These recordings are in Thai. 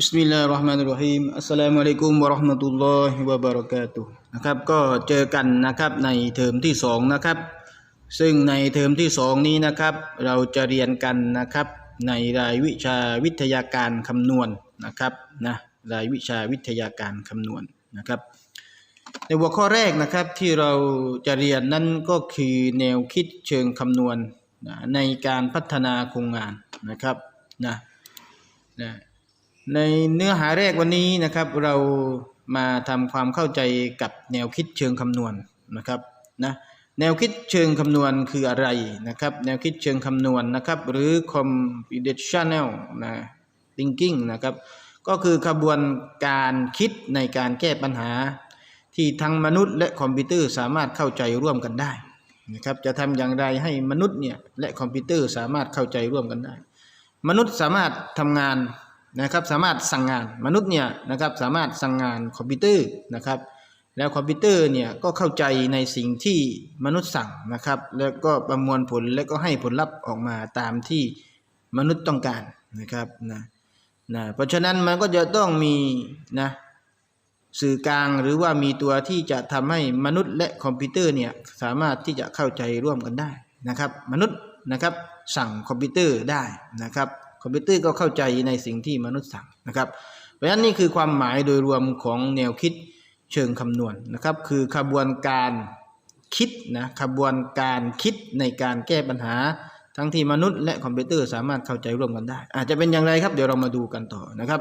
บิสมิลลาฮิรเราะห์มานิรเราะฮีมอัสสลามุอะลัยกุมวะเราะห์มะตุลลอฮิวะบะเรากาตุนะครับ ก็เจอกันนะครับในเทอมที่สองนะครับ ซึ่งในเทอมที่สองนี้นะครับ เราจะเรียนกันนะครับ ในรายวิชาวิทยาการคำนวณนะครับนะรายวิชาวิทยาการคำนวณนะครับ ในหัวข้อแรกนะครับที่เราจะเรียนนั่นก็คือแนวคิดเชิงคำนวณนะในการพัฒนาโครงงานนะครับนะนะ ในเนื้อหาแรกวันนี้นะครับ เรามาทำความเข้าใจกับแนวคิดเชิงคำนวณนะครับนะแนวคิดเชิงคำนวณคืออะไรนะครับ แนวคิดเชิงคำนวณนะครับ หรือ computational นะ thinking นะครับ ก็คือกระบวนการคิดในการแก้ปัญหา ที่ทั้งมนุษย์และคอมพิวเตอร์สามารถเข้าใจร่วมกันได้นะครับ จะทำอย่างไรให้มนุษย์เนี่ยและคอมพิวเตอร์สามารถเข้าใจร่วมกันได้ มนุษย์สามารถทำงาน นะครับสามารถสั่งงานมนุษย์เนี่ยนะครับสามารถสั่งงานคอมพิวเตอร์นะครับ แล้วคอมพิวเตอร์เนี่ยก็เข้าใจในสิ่งที่มนุษย์สั่งนะครับ แล้วก็ประมวลผลแล้วก็ให้ผลลัพธ์ออกมาตามที่มนุษย์ต้องการนะครับนะนะเพราะฉะนั้นมันก็จะต้องมีนะสื่อกลางหรือว่ามีตัวที่จะทำให้มนุษย์และคอมพิวเตอร์เนี่ยสามารถที่จะเข้าใจร่วมกันได้นะครับ มนุษย์นะครับสั่งคอมพิวเตอร์ได้นะครับ คอมพิวเตอร์ก็เข้าใจในสิ่งที่มนุษย์สั่งนะครับ เพราะฉะนั้นนี่คือความหมายโดยรวมของแนวคิดเชิงคำนวณนะครับ คือขบวนการคิดนะขบวนการคิดในการแก้ปัญหา ทั้งที่มนุษย์และคอมพิวเตอร์สามารถเข้าใจร่วมกันได้ อาจจะเป็นอย่างไรครับเดี๋ยวเรามาดูกันต่อนะครับ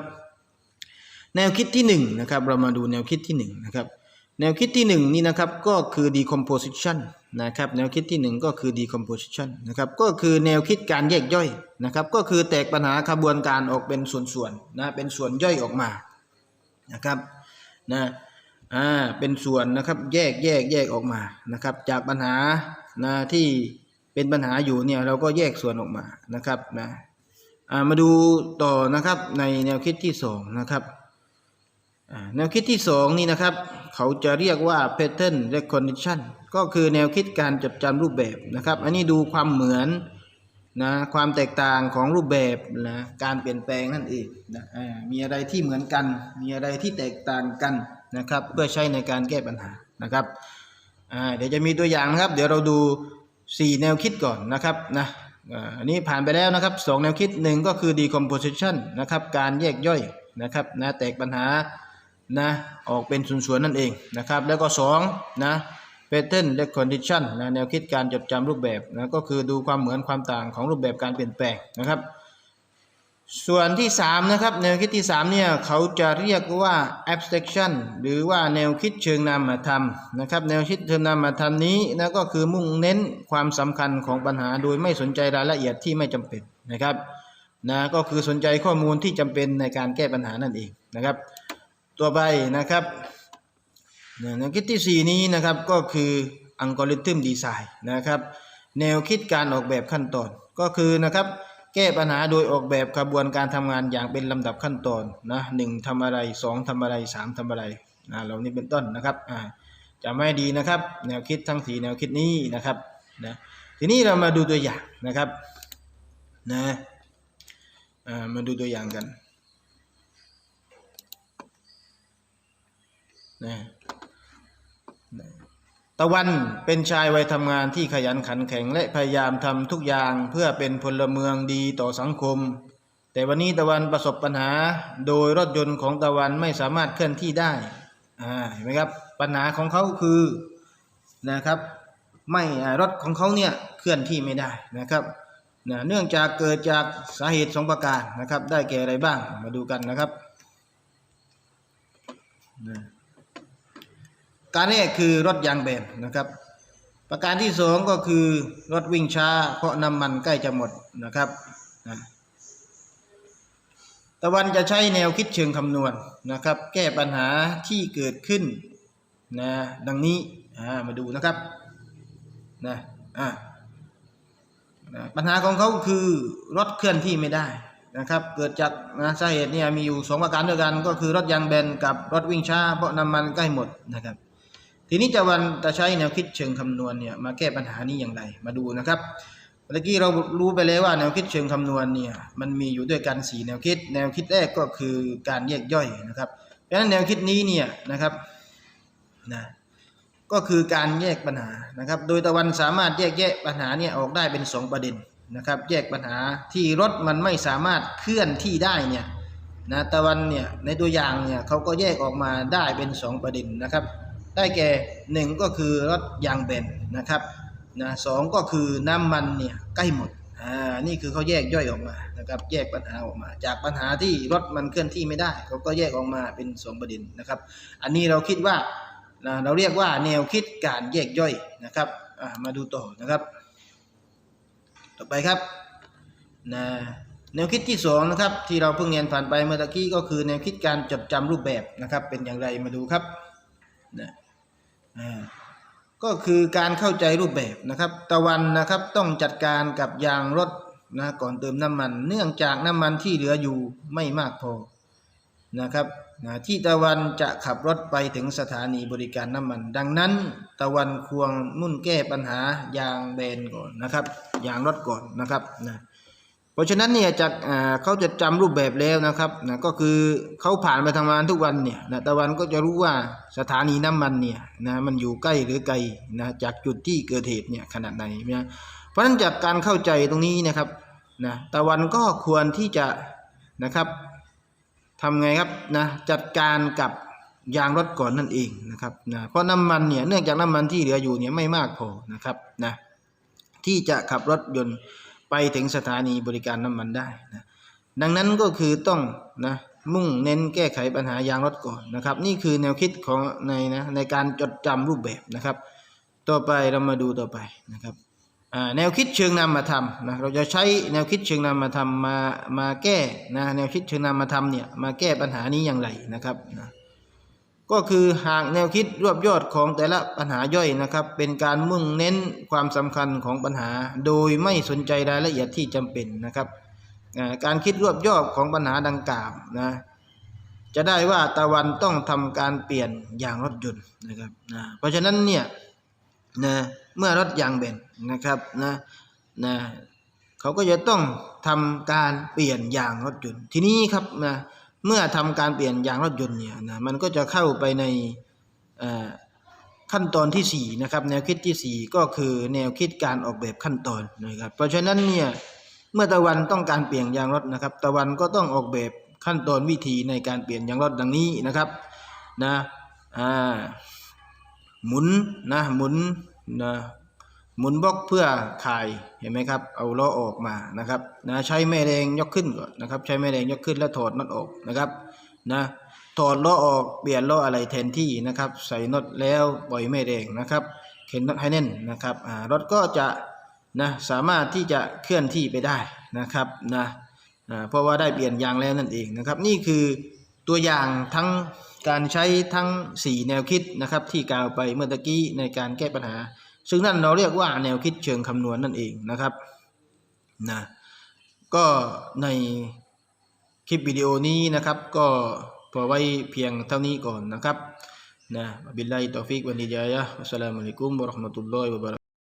แนวคิดที่หนึ่งนะครับเรามาดูแนวคิดที่หนึ่งนะครับ แนวคิดที่หนึ่งนี่นะครับก็คือ decomposition นะครับแนวคิดที่หนึ่งก็คือ decomposition นะครับก็คือแนวคิดการแยกย่อยนะครับก็คือแตกปัญหาขบวนการออกเป็นส่วนๆนะเป็นส่วนย่อยออกมานะครับนะอ่าเป็นส่วนนะครับแยกแยกแยกออกมานะครับจากปัญหานะที่เป็นปัญหาอยู่เนี่ยเราก็แยกส่วนออกมานะครับนะอ่ามาดูต่อนะครับในแนวคิดที่สองนะครับแนวคิดที่สองนี่นะครับ เขาจะเรียกว่า pattern recognition ก็คือแนวคิดการจดจำรูปแบบนะครับ อันนี้ดูความเหมือนนะความแตกต่างของรูปแบบนะการเปลี่ยนแปลงนั่นเองนะมีอะไรที่เหมือนกัน มีอะไรที่แตกต่างกันนะครับ เพื่อใช้ในการแก้ปัญหานะครับเดี๋ยวจะมีตัวอย่างนะครับ เดี๋ยวเราดู 4 แนวคิดก่อนนะครับนะอันนี้ผ่านไปแล้วนะครับสองแนวคิดหนึ่งก็คือ decomposition นะครับการแยกย่อยนะครับนะแตกปัญหา นะออกเป็นส่วนๆนั่นเองนะครับแล้วก็2นะ pattern recognition นะแนวคิดการจดจำรูปแบบนะก็คือดูความเหมือนความต่างของรูปแบบการเปลี่ยนแปลงนะครับ ส่วนที่3นะครับแนวคิดที่3เนี่ยเขาจะเรียกว่า abstraction หรือว่าแนวคิดเชิงนามธรรมนะครับแนวคิดเชิงนามธรรมนี้นะก็คือมุ่งเน้นความสำคัญของปัญหาโดยไม่สนใจรายละเอียดที่ไม่จำเป็นนะครับนะก็คือสนใจข้อมูลที่จำเป็นในการแก้ปัญหานั่นเองนะครับ ตัวไปนะครับแนวคิดที่ 4 นี้นะครับก็คืออัลกอริทึมดีไซน์นะครับแนวคิดการออกแบบขั้นตอนก็คือนะครับแก้ปัญหาโดยออกแบบกระบวนการทำงานอย่างเป็นลำดับขั้นตอนนะหนึ่งทำอะไรสองทำอะไรสามทำอะไรนะเหล่านี้เป็นต้นนะครับอ่าจะไม่ดีนะครับ แนวคิดทั้งสี่แนวคิดนี้นะครับนะทีนี้เรามาดูตัวอย่างนะครับนะมาดูตัวอย่างกัน นะตะวันเป็นชายวัยทำงานที่ขยันขันแข็งและพยายามทำทุกอย่างเพื่อเป็นพลเมืองดีต่อสังคม แต่วันนี้ตะวันประสบปัญหา โดยรถยนต์ของตะวันไม่สามารถเคลื่อนที่ได้อ่าเห็นไหมครับปัญหาของเขาคือนะครับไม่รถของเขาเนี่ยเคลื่อนที่ไม่ได้นะครับนะเนื่องจากเกิดจากสาเหตุสองประการนะครับ ได้แก่อะไรบ้างมาดูกันนะครับนะ การแรกคือรถยางแบนนะครับ ประการที่สองก็คือรถวิ่งช้า เพราะน้ำมันใกล้จะหมดนะครับนะตะวันจะใช้แนวคิดเชิงคำนวณนะครับ แก้ปัญหาที่เกิดขึ้นนะดังนี้มาดูนะครับนะอ่านะปัญหาของเขาคือรถเคลื่อนที่ไม่ได้นะครับ เกิดจากนะสาเหตุเนี่ยมีอยู่สองประการด้วยกัน ก็คือรถยางแบนกับรถวิ่งช้าเพราะน้ำมันใกล้หมดนะครับ ทีนี้จะวันจะใช้แนวคิดเชิงคำนวณเนี่ยมาแก้ปัญหานี้อย่างไร มาดูนะครับเมื่อกี้เรารู้ไปแล้วว่าแนวคิดเชิงคำนวณเนี่ยมันมีอยู่ด้วยกันสี่แนวคิด แนวคิดแรกก็คือการแยกย่อยนะครับเพราะฉะนั้นแนวคิดนี้เนี่ยนะครับนะก็คือการแยกปัญหานะครับ โดยตะวันสามารถแยกแยะปัญหาเนี่ยออกได้เป็นสองประเด็นนะครับ แยกปัญหาที่รถมันไม่สามารถเคลื่อนที่ได้เนี่ยนะตะวันเนี่ยในตัวอย่างเนี่ยเขาก็แยกออกมาได้เป็นสองประเด็นนะครับ ได้แก่หนึ่งก็คือรถยางแบนนะครับนะสองก็คือน้ำมันเนี่ยใกล้หมดอ่านี่คือเขาแยกย่อยออกมานะครับแยกปัญหาออกมา จากปัญหาที่รถมันเคลื่อนที่ไม่ได้เขาก็แยกออกมาเป็นสองประเด็นนะครับ อันนี้เราคิดว่านะเราเรียกว่าแนวคิดการแยกย่อยนะครับอ่ามาดูต่อนะครับ ต่อไปครับนะแนวคิดที่สองนะครับที่เราเพิ่งเรียนผ่านไปเมื่อตะกี้ก็คือแนวคิดการจดจำรูปแบบนะครับเป็นอย่างไรมาดูครับ นะก็คือการเข้าใจรูปแบบนะครับ ตะวันนะครับต้องจัดการกับยางรถนะก่อนเติมน้ำมัน เนื่องจากน้ำมันที่เหลืออยู่ไม่มากพอนะครับนะที่ตะวันจะขับรถไปถึงสถานีบริการน้ำมัน ดังนั้น ตะวันควรมุ่นแก้ปัญหายางแบนก่อนนะครับ ยางรถก่อนนะครับนะ ราะฉะนั้นเนี่ยจากเขาจะจำรูปแบบแล้วนะครับนะก็คือเขาผ่านไปทำงานทุกวันเนี่ยนะตะวันก็จะรู้ว่าสถานีน้ำมันเนี่ยนะมันอยู่ใกล้หรือไกลนะจากจุดที่เกิดเหตุเนี่ยขนาดไหนนะเพราะฉะนั้นจากการเข้าใจตรงนี้นะครับนะตะวันก็ควรที่จะนะครับทำไงครับนะจัดการกับยางรถก่อนนั่นเองนะครับนะเพราะน้ำมันเนี่ยเนื่องจากน้ำมันที่เหลืออยู่เนี่ยไม่มากพอนะครับนะที่จะขับรถยนต์ ไปถึงสถานีบริการน้ำมันได้นะดังนั้นก็คือต้องนะมุ่งเน้นแก้ไขปัญหายางรถก่อนนะครับ นี่คือแนวคิดของในนะในการจดจำรูปแบบนะครับ ต่อไปเรามาดูต่อไปนะครับแนวคิดเชิงนามธรรมนะเราจะใช้แนวคิดเชิงนามธรรมมามาแก้นะแนวคิดเชิงนามธรรมเนี่ยมาแก้ปัญหานี้อย่างไรนะครับนะ ก็คือหากแนวคิดรวบยอดของแต่ละปัญหาย่อยนะครับ เป็นการมุ่งเน้นความสำคัญของปัญหา โดยไม่สนใจรายละเอียดที่จำเป็นนะครับการคิดรวบยอดของปัญหาดังกล่าวนะจะได้ว่าตะวันต้องทำการเปลี่ยนอย่างรถยนต์นะครับนะเพราะฉะนั้นเนี่ยนะเมื่อรถยางเบนนะครับนะนะเขาก็จะต้องทำการเปลี่ยนอย่างรถยนต์ทีนี้ครับนะ เมื่อทำการเปลี่ยนยางรถยนต์เนี่ยนะมันก็จะเข้าไปในขั้นตอนที่สี่นะครับแนวคิดที่สี่ก็คือแนวคิดการออกแบบขั้นตอนนะครับเพราะฉะนั้นเนี่ยเมื่อตะวันต้องการเปลี่ยนยางรถนะครับ ตะวันก็ต้องออกแบบขั้นตอนวิธีในการเปลี่ยนยางรถดังนี้นะครับนะอ่าหมุนนะหมุนนะ หมุนบล็อกเพื่อคายเห็นไหมครับ เอาล้อออกมานะครับนะใช้แม่แรงยกขึ้นก่อนนะครับ ใช้แม่แรงยกขึ้นแล้วถอดน็อตออกนะครับนะถอดล้อออกเปลี่ยนล้ออะไรแทนที่นะครับ ใส่น็อตแล้วปล่อยแม่แรงนะครับเข็นน็อตให้แน่นนะครับอ่ารถก็จะนะสามารถที่จะเคลื่อนที่ไปได้นะครับนะอ่าเพราะว่าได้เปลี่ยนยางแล้วนั่นเองนะครับ นี่คือตัวอย่างทั้งการใช้ทั้ง 4 แนวคิดนะครับ ที่กล่าวไปเมื่อตะกี้ในการแก้ปัญหา ซึ่งนั่นเราเรียกว่าแนวคิดเชิงคำนวณนั่นเองนะครับนะก็ในคลิปวิดีโอนี้นะครับ ก็พอไว้เพียงเท่านี้ก่อนนะครับนะบิลลาฮิตอฟิกวันฮิดายะอัสสลามุอะลัยกุมบะเราะห์มะตุลลอฮิวะบะ